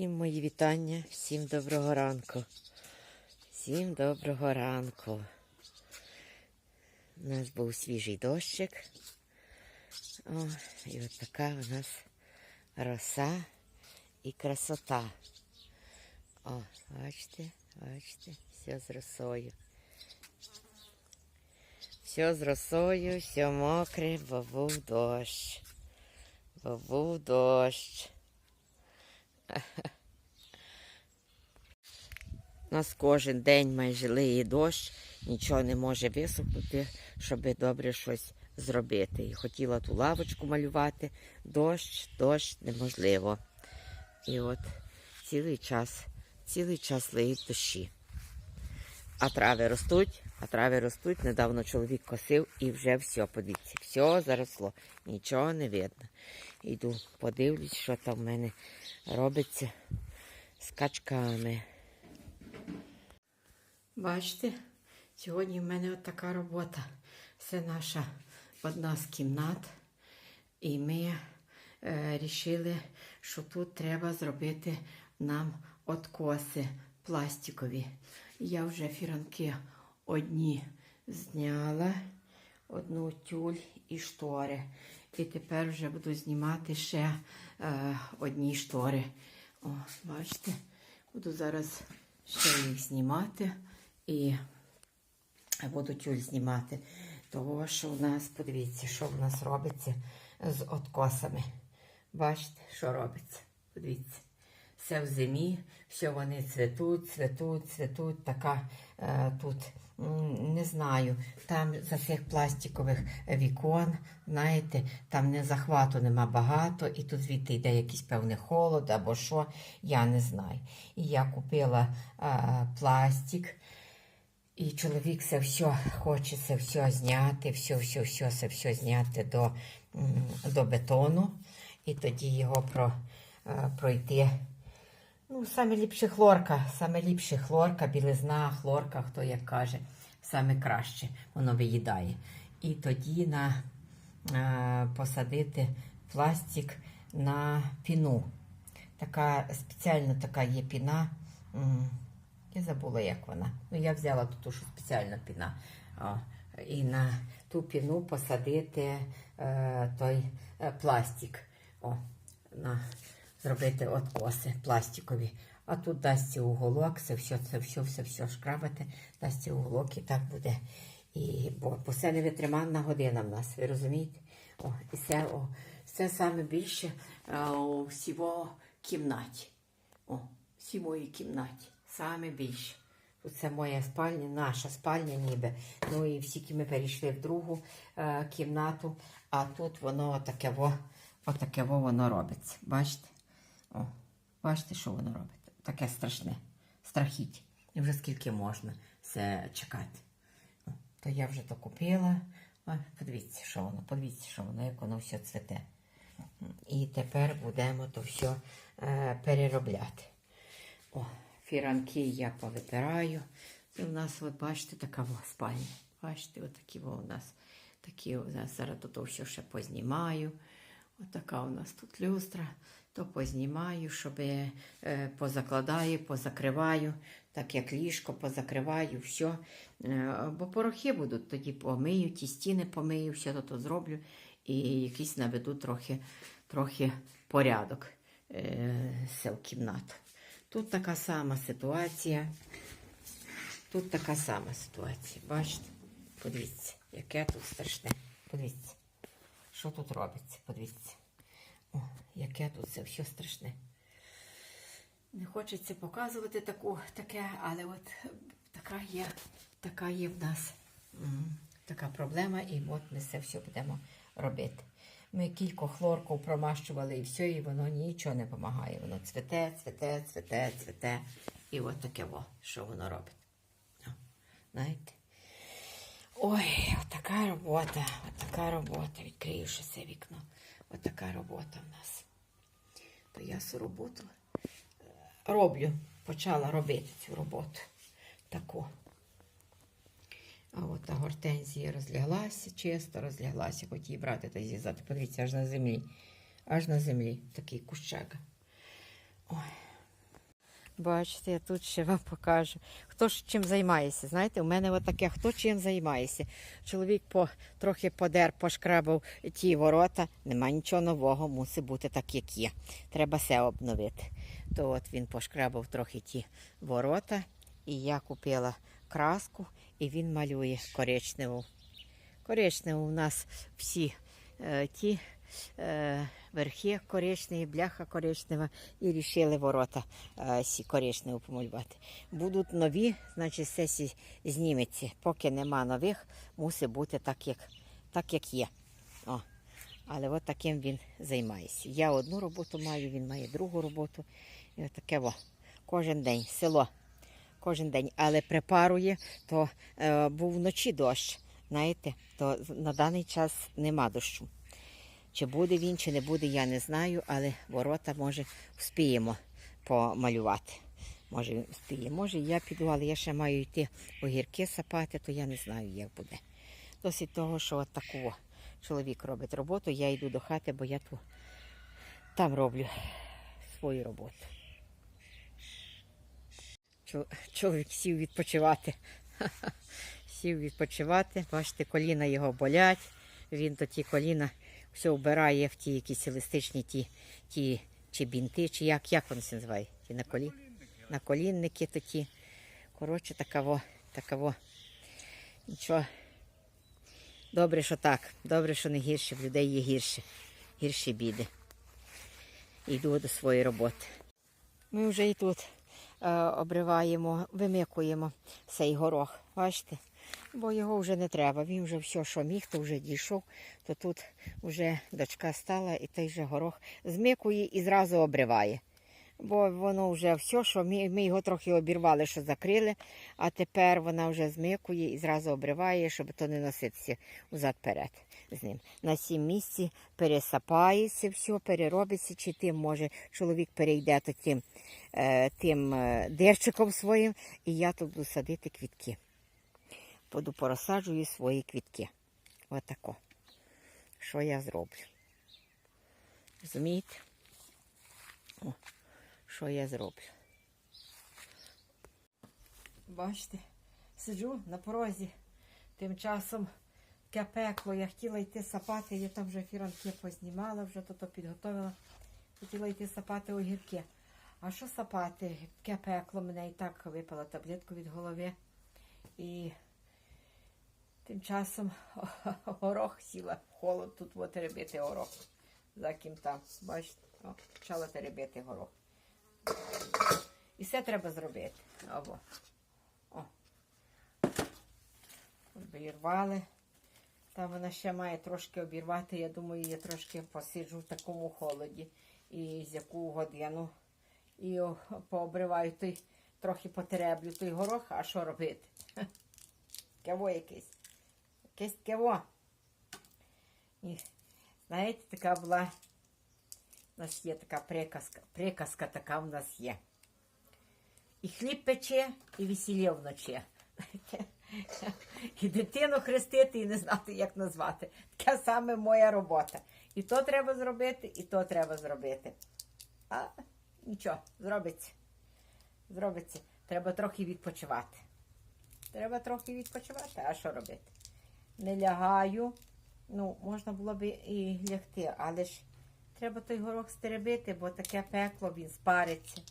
Всім мої вітання, всім доброго ранку. Всім доброго ранку. У нас був свіжий дощик. О, і от така у нас роса і красота. О, бачите, бачите, все з росою. Все з росою, все мокре, бо був дощ. Бо був дощ. У нас кожен день майже лиє дощ, нічого не може висохнути, щоб добре щось зробити. І хотіла ту лавочку малювати. Дощ, дощ неможливо. І от цілий час, цілий час лиють дощі. А трави ростуть, а трави ростуть. Недавно чоловік косив і вже все, подивіться, все заросло, нічого не видно. Йду, подивлюсь, що там в мене робиться з качками. Бачите, сьогодні в мене от така робота. Це наша одна з кімнат. І ми е, рішили, що тут треба зробити нам откоси пластикові. Я вже фіранки одні зняла, одну тюль і штори. І тепер вже буду знімати ще е, одні штори. О, бачите, буду зараз ще їх знімати і буду тюль знімати. Того, що у нас, подивіться, що в нас робиться з откосами. Бачите, що робиться? Подивіться. Все в зимі, все вони цвітуть, цвітуть, цвітуть. Така е, тут, не знаю, там за цих пластикових вікон, знаєте, там не захвату нема багато, і тут звідти йде якийсь певний холод або що, я не знаю. І я купила е, пластик. І чоловік це все хоче це все зняти, все, все, все, це все зняти до, до бетону. І тоді його про, е, пройти. Ну, саме ліпше хлорка, саме ліпше хлорка, білизна, хлорка, хто як каже, саме краще воно виїдає. І тоді на, е, посадити пластик на піну. Така спеціальна така є піна. я забула, як вона. Ну, я взяла тут ту, що спеціальна піна. О, і на ту піну посадити е, той е, пластик. О, на, зробити откоси пластикові. А тут дасться уголок, це все, це все, все, все шкрабати, дасться уголок і так буде. І, бо, бо це невитриманна година в нас, ви розумієте? О, і це, о, це саме більше е, у всього кімнаті. О, всій моїй кімнаті. Саме більше. Це моя спальня, наша спальня ніби. Ну і всі ми перейшли в другу е, кімнату, а тут воно отаке отаке во воно робиться. Бачите? О, бачите, що воно робить? Таке страшне. Страхіть. І вже скільки можна це чекати. О, то я вже то купила. О, подивіться, що воно, подивіться, що воно, як воно все цвете. І тепер будемо то все е, переробляти. О, фіранки я повитираю. І у нас, от бачите, така спальня. Бачите, отакі во у нас. Такі зараз то все ще познімаю. Отака у нас тут люстра. То познімаю, щоб е, позакладаю, позакриваю, так як ліжко позакриваю, все. Бо порохи будуть, тоді помию, ті стіни помию, все то, то зроблю і якийсь наведу трохи, трохи порядок е, все в кімнату. Тут така сама ситуація. Тут така сама ситуація. Бачите? Подивіться, яке тут страшне. Подивіться, що тут робиться. Подивіться. О, яке тут це все страшне. Не хочеться показувати таку, таке, але от така є, така є в нас така проблема, і от ми це все будемо робити. Ми кілька хлорків промащували і все, і воно нічого не допомагає. Воно цвете, цвете, цвете, цвете. І от таке во, що воно робить. О, Знаєте? Ой, отака робота, отака робота. Відкрию це вікно. Отака робота в нас. То я цю роботу е, роблю, почала робити цю роботу. Таку. А от та гортензія розляглася, чисто розляглася, хоч брати та з'їздати. Подивіться, аж на землі. Аж на землі такий кущага. Ой. Бачите, я тут ще вам покажу. Хто ж чим займається? Знаєте, у мене отаке, хто чим займається. Чоловік по, трохи подер, пошкрабав ті ворота. Нема нічого нового, мусить бути так, як є. Треба все обновити. То от він пошкрабав трохи ті ворота, і я купила краску, і він малює коричневу. Коричневу у нас всі е, ті е, верхи коричневі, бляха коричнева, і рішили ворота е, сі коричневу помалювати. Будуть нові, значить все сі зніметься. Поки нема нових, мусить бути так, як, так, як є. О. Але от таким він займається. Я одну роботу маю, він має другу роботу. І от таке во. Кожен день, село. Кожен день. Але припарує, то е, був вночі дощ. Знаєте, то на даний час нема дощу. Чи буде він, чи не буде, я не знаю, але ворота, може, вспіємо помалювати. Може, вспіє. Може, я піду, але я ще маю йти огірки сапати, то я не знаю, як буде. Досить того, що от таку чоловік робить роботу, я йду до хати, бо я тут там роблю свою роботу. Чоловік сів відпочивати. Сів відпочивати. Бачите, коліна його болять. Він то ті коліна все вбирає в ті якісь еластичні ті, ті чи бінти, чи як, як вони це називають? Ті на колі... на колінники то. Коротше, такаво, такаво. Нічого. Добре, що так. Добре, що не гірше, в людей є гірше. Гірші біди. Йду до своєї роботи. Ми вже і тут е, обриваємо, вимикуємо цей горох. Бачите? Бо його вже не треба. Він вже все, що міг, то вже дійшов. То тут вже дочка стала і той же горох змикує і зразу обриває. Бо воно вже все, що ми, ми його трохи обірвали, що закрили, а тепер вона вже змикує і зразу обриває, щоб то не носитися взад-перед з ним. На сім місці пересапається все, переробиться, чи тим може чоловік перейде тим, е, тим е, дерчиком своїм, і я тут буду садити квітки. Буду порозсаджую свої квітки. Отако. Що я зроблю? Розумієте? О, що я зроблю? Бачите, сиджу на порозі. Тим часом таке пекло. Я хотіла йти сапати, я там вже фіранки познімала, вже то підготовила. Хотіла йти сапати огірки. А що сапати? Таке пекло, мене і так випала таблетку від голови. І тим часом горох сіла холод, тут от теребити горох. За ким там. Бачите, О, почала теребити горох. І все треба зробити. Або. О. Обірвали. Там вона ще має трошки обірвати. Я думаю, я трошки посиджу в такому холоді. І з яку годину. І пообриваю той, трохи потереблю той горох, а що робити? Кево якесь. Якесь кево. І, знаєте, така була. У нас є така приказка. Приказка така в нас є. І хліб пече, і весілля вночі. І дитину хрестити, і не знати, як назвати. Така саме моя робота. І то треба зробити, і то треба зробити. А нічого, зробиться. Зробиться. Треба трохи відпочивати. Треба трохи відпочивати, а що робити? Не лягаю. Ну, можна було б і лягти, але ж треба той горох стеребити, бо таке пекло, він спариться.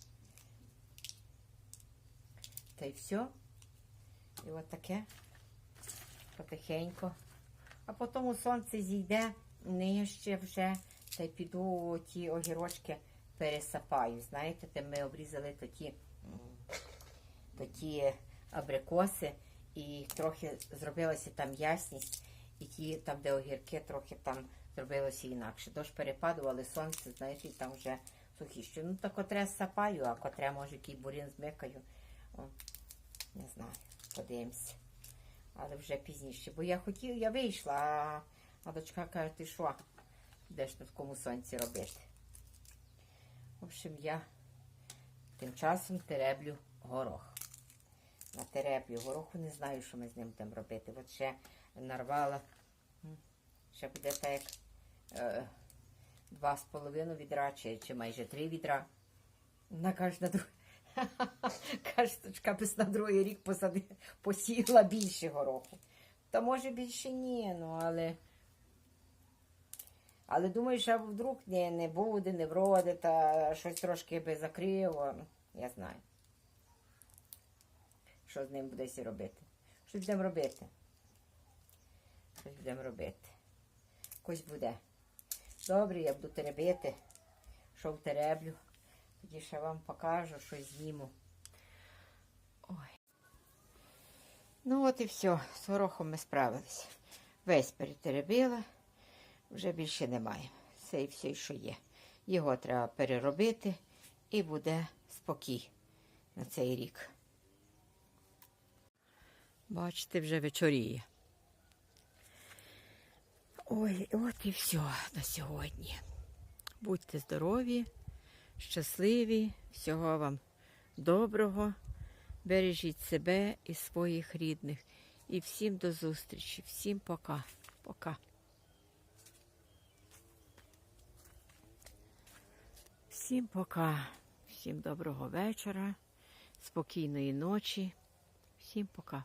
Та й все. І от таке потихеньку. А потім сонце зійде нижче вже, та й піду ті огірочки пересапаю. Знаєте, ми обрізали м, тоді абрикоси і трохи зробилася там ясність, і ті, там, де огірки, трохи там зробилося інакше. Дощ перепадували, сонце, знаєте, і там вже сухіше. Ну, так котре сапаю, а котре, може, який бурін змикаю. О, не знаю, подивимося. Але вже пізніше. Бо я хотів, я вийшла, а, а дочка каже, ти що, будеш на такому сонці робити. В общем, я тим часом тереблю горох. На тереблю гороху не знаю, що ми з ним будемо робити. От ще нарвала, ще буде так е, два з половиною відра, чи, чи майже три відра. На, друг... Карточка без на другий рік посади, посіяла більше гороху. Та може більше ні, ну але. Але думаю, що вдруг не, не буде, не вроде, та щось трошки би закрило. Я знаю. Що з ним буде сі робити? Що будемо робити? Щось будемо робити. Якось буде. Добре, я буду теребити. Що втереблю. Тоді ще вам покажу, що зніму. Ой. Ну от і все. З горохом ми справилися. Весь перетеребила, вже більше немає. Це і все, що є. Його треба переробити і буде спокій на цей рік. Бачите, вже вечоріє. Ой, от і все на сьогодні. Будьте здорові, щасливі, всього вам доброго. Бережіть себе і своїх рідних. І всім до зустрічі. Всім пока. Пока. Всім пока. Всім доброго вечора, спокійної ночі. Всім пока.